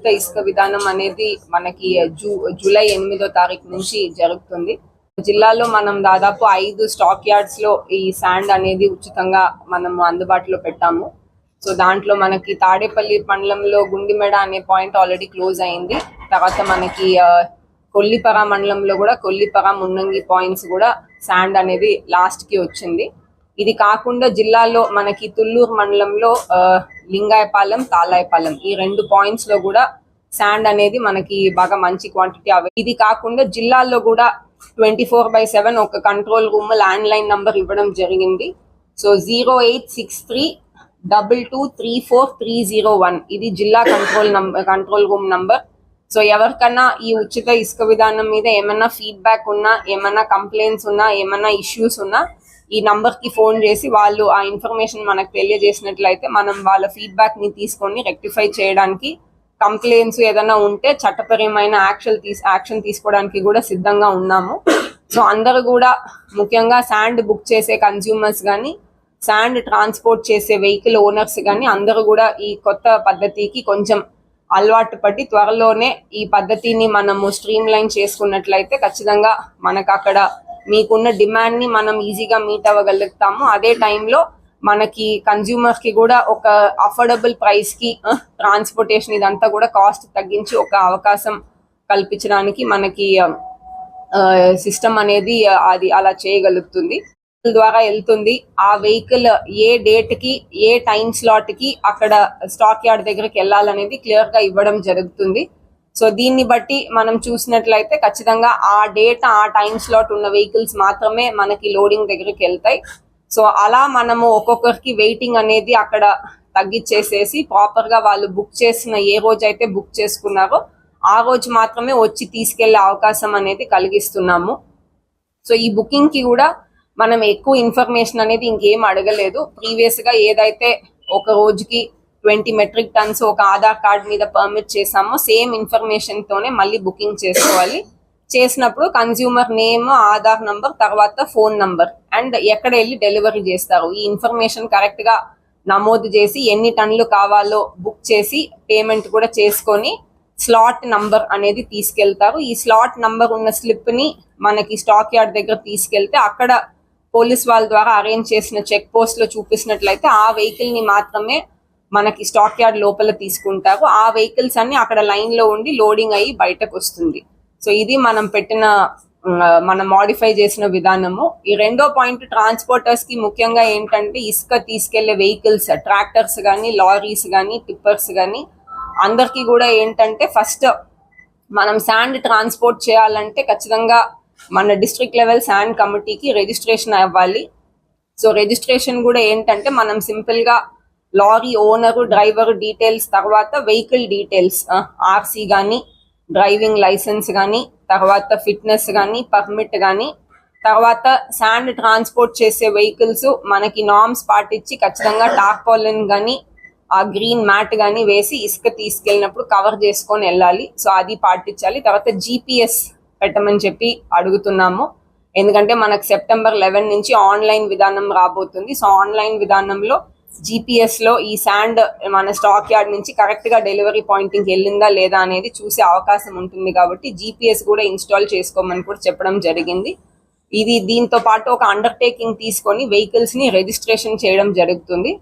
ఉచిత ఇసుక విధానం అనేది మనకి జూ జూలై ఎనిమిదో తారీఖు నుంచి జరుగుతుంది. జిల్లాలో మనం దాదాపు ఐదు స్టాక్ యార్డ్స్లో ఈ శాండ్ అనేది ఉచితంగా మనము అందుబాటులో పెట్టాము. సో దాంట్లో మనకి తాడేపల్లి మండలంలో గుండిమెడ అనే పాయింట్ ఆల్రెడీ క్లోజ్ అయింది. తర్వాత మనకి కొల్లిపర మండలంలో కూడా కొల్లిపర మున్నంగి పాయింట్స్ కూడా శాండ్ అనేది లాస్ట్కి వచ్చింది. ఇది కాకుండా జిల్లాలో మనకి తుళ్ళూరు మండలంలో లింగాయపాలెం తాలాయపాలెం ఈ రెండు పాయింట్స్లో కూడా శాండ్ అనేది మనకి బాగా మంచి క్వాంటిటీ అవే. ఇది కాకుండా జిల్లాల్లో కూడా ట్వంటీ ఫోర్ బై సెవెన్ ఒక control room land line number ఇవ్వడం జరిగింది. So zero eight six three double two three four three zero one ఇది జిల్లా control number control room number so ఎవరికన్నా ఈ ఉచిత ఇసుక విధానం మీద ఏమైనా ఫీడ్బ్యాక్ ఉన్నా ఏమైనా కంప్లైంట్స్ ఉన్నా ఏమైనా ఇష్యూస్ ఉన్నా ఈ నంబర్కి ఫోన్ చేసి వాళ్ళు ఆ ఇన్ఫర్మేషన్ మనకు తెలియజేసినట్లయితే మనం వాళ్ళ ఫీడ్బ్యాక్ని తీసుకొని రెక్టిఫై చేయడానికి కంప్లైంట్స్ ఏదైనా ఉంటే చట్టపరమైన యాక్షన్ తీస్ యాక్షన్ తీసుకోవడానికి కూడా సిద్ధంగా ఉన్నాము. సో అందరూ కూడా ముఖ్యంగా శాండ్ బుక్ చేసే కన్స్యూమర్స్ కానీ శాండ్ ట్రాన్స్పోర్ట్ చేసే వెహికల్ ఓనర్స్ కానీ అందరూ కూడా ఈ కొత్త పద్ధతికి కొంచెం అలవాటు పడి త్వరలోనే ఈ పద్ధతిని మనము స్ట్రీమ్ లైన్ చేసుకున్నట్లయితే ఖచ్చితంగా మనకు అక్కడ మీకున్న డిమాండ్ని మనం ఈజీగా మీట్ అవ్వగలుగుతాము. అదే టైంలో మనకి కన్జ్యూమర్కి కూడా ఒక అఫోర్డబుల్ ప్రైస్కి ట్రాన్స్పోర్టేషన్ ఇదంతా కూడా కాస్ట్ తగ్గించి ఒక అవకాశం కల్పించడానికి మనకి సిస్టమ్ అనేది అది అలా చేయగలుగుతుంది. ద్వారా వెళ్తుంది. ఆ వెహికల్ ఏ డేట్కి ఏ టైం స్లాట్కి అక్కడ స్టాక్ యార్డ్ దగ్గరికి వెళ్ళాలనేది క్లియర్గా ఇవ్వడం జరుగుతుంది. సో దీన్ని బట్టి మనం చూసినట్లయితే ఖచ్చితంగా ఆ డేట్ ఆ టైం స్లాట్ ఉన్న వెహికల్స్ మాత్రమే మనకి లోడింగ్ దగ్గరికి వెళ్తాయి. సో అలా మనము ఒక్కొక్కరికి వెయిటింగ్ అనేది అక్కడ తగ్గించేసేసి ప్రాపర్గా వాళ్ళు బుక్ చేసిన ఏ రోజు అయితే బుక్ చేసుకున్నారో ఆ రోజు మాత్రమే వచ్చి తీసుకెళ్ళే అవకాశం అనేది కలిగిస్తున్నాము. సో ఈ బుకింగ్కి కూడా మనం ఎక్కువ ఇన్ఫర్మేషన్ అనేది ఇంకేం అడగలేదు. ప్రీవియస్గా ఏదైతే ఒక రోజుకి ట్వంటీ మెట్రిక్ టన్స్ ఒక ఆధార్ కార్డ్ మీద పర్మిట్ చేసామో సేమ్ ఇన్ఫర్మేషన్ తోనే మళ్ళీ బుకింగ్ చేసుకోవాలి. చేసినప్పుడు కన్జ్యూమర్ నేమ్ ఆధార్ నంబర్ తర్వాత ఫోన్ నంబర్ అండ్ ఎక్కడ వెళ్ళి డెలివరీ చేస్తారు. ఈ ఇన్ఫర్మేషన్ కరెక్ట్గా నమోదు చేసి ఎన్ని టన్నులు కావాలో బుక్ చేసి పేమెంట్ కూడా చేసుకొని స్లాట్ నంబర్ అనేది తీసుకెళ్తారు. ఈ స్లాట్ నంబర్ ఉన్న స్లిప్ని మనకి స్టాక్ యార్డ్ దగ్గర తీసుకెళ్తే అక్కడ పోలీస్ వాళ్ళ ద్వారా అరేంజ్ చేసిన చెక్ పోస్ట్లో చూపిస్తున్నట్లయితే ఆ వెహికల్ని మాత్రమే మనకి స్టాక్ యార్డ్ లోపల తీసుకుంటారు ఆ వెహికల్స్ అన్ని అక్కడ లైన్లో ఉండి లోడింగ్ అయ్యి బయటకు వస్తుంది. సో ఇది మనం పెట్టిన మనం మాడిఫై చేసిన విధానము. ఈ రెండో పాయింట్ ట్రాన్స్పోర్టర్స్కి ముఖ్యంగా ఏంటంటే ఇసుక తీసుకెళ్ళే వెహికల్స్ ట్రాక్టర్స్ కానీ లారీస్ కానీ టిప్పర్స్ కానీ అందరికీ కూడా ఏంటంటే ఫస్ట్ మనం శాండ్ ట్రాన్స్పోర్ట్ చేయాలంటే ఖచ్చితంగా మన డిస్ట్రిక్ట్ లెవెల్ శాండ్ కమిటీకి రిజిస్ట్రేషన్ అవ్వాలి. సో రిజిస్ట్రేషన్ కూడా ఏంటంటే మనం సింపుల్గా లారీ ఓనర్ డ్రైవర్ డీటెయిల్స్ తర్వాత వెహికల్ డీటెయిల్స్ ఆర్సీ కానీ డ్రైవింగ్ లైసెన్స్ కానీ తర్వాత ఫిట్నెస్ కానీ పర్మిట్ కానీ తర్వాత శాండ్ ట్రాన్స్పోర్ట్ చేసే వెహికల్స్ మనకి నామ్స్ పాటించి ఖచ్చితంగా టార్పాలిన్ కానీ ఆ గ్రీన్ మ్యాట్ కానీ వేసి ఇసుక తీసుకెళ్ళినప్పుడు కవర్ చేసుకొని వెళ్ళాలి. సో అది పాటించాలి. తర్వాత జీపీఎస్ పెట్టమని చెప్పి అడుగుతున్నాము. ఎందుకంటే మనకు సెప్టెంబర్ లెవెన్ నుంచి ఆన్లైన్ విధానం రాబోతుంది. సో ఆన్లైన్ విధానంలో జిపిఎస్లో ఈ శాండ్ మన స్టాక్ యార్డ్ నుంచి కరెక్ట్గా డెలివరీ పాయింటింగ్ వెళ్ళిందా లేదా అనేది చూసే అవకాశం ఉంటుంది కాబట్టి జీపీఎస్ కూడా ఇన్స్టాల్ చేసుకోమని కూడా చెప్పడం జరిగింది. ఇది దీంతో పాటు ఒక అండర్టేకింగ్ తీసుకొని వెహికల్స్ని రిజిస్ట్రేషన్ చేయడం జరుగుతుంది.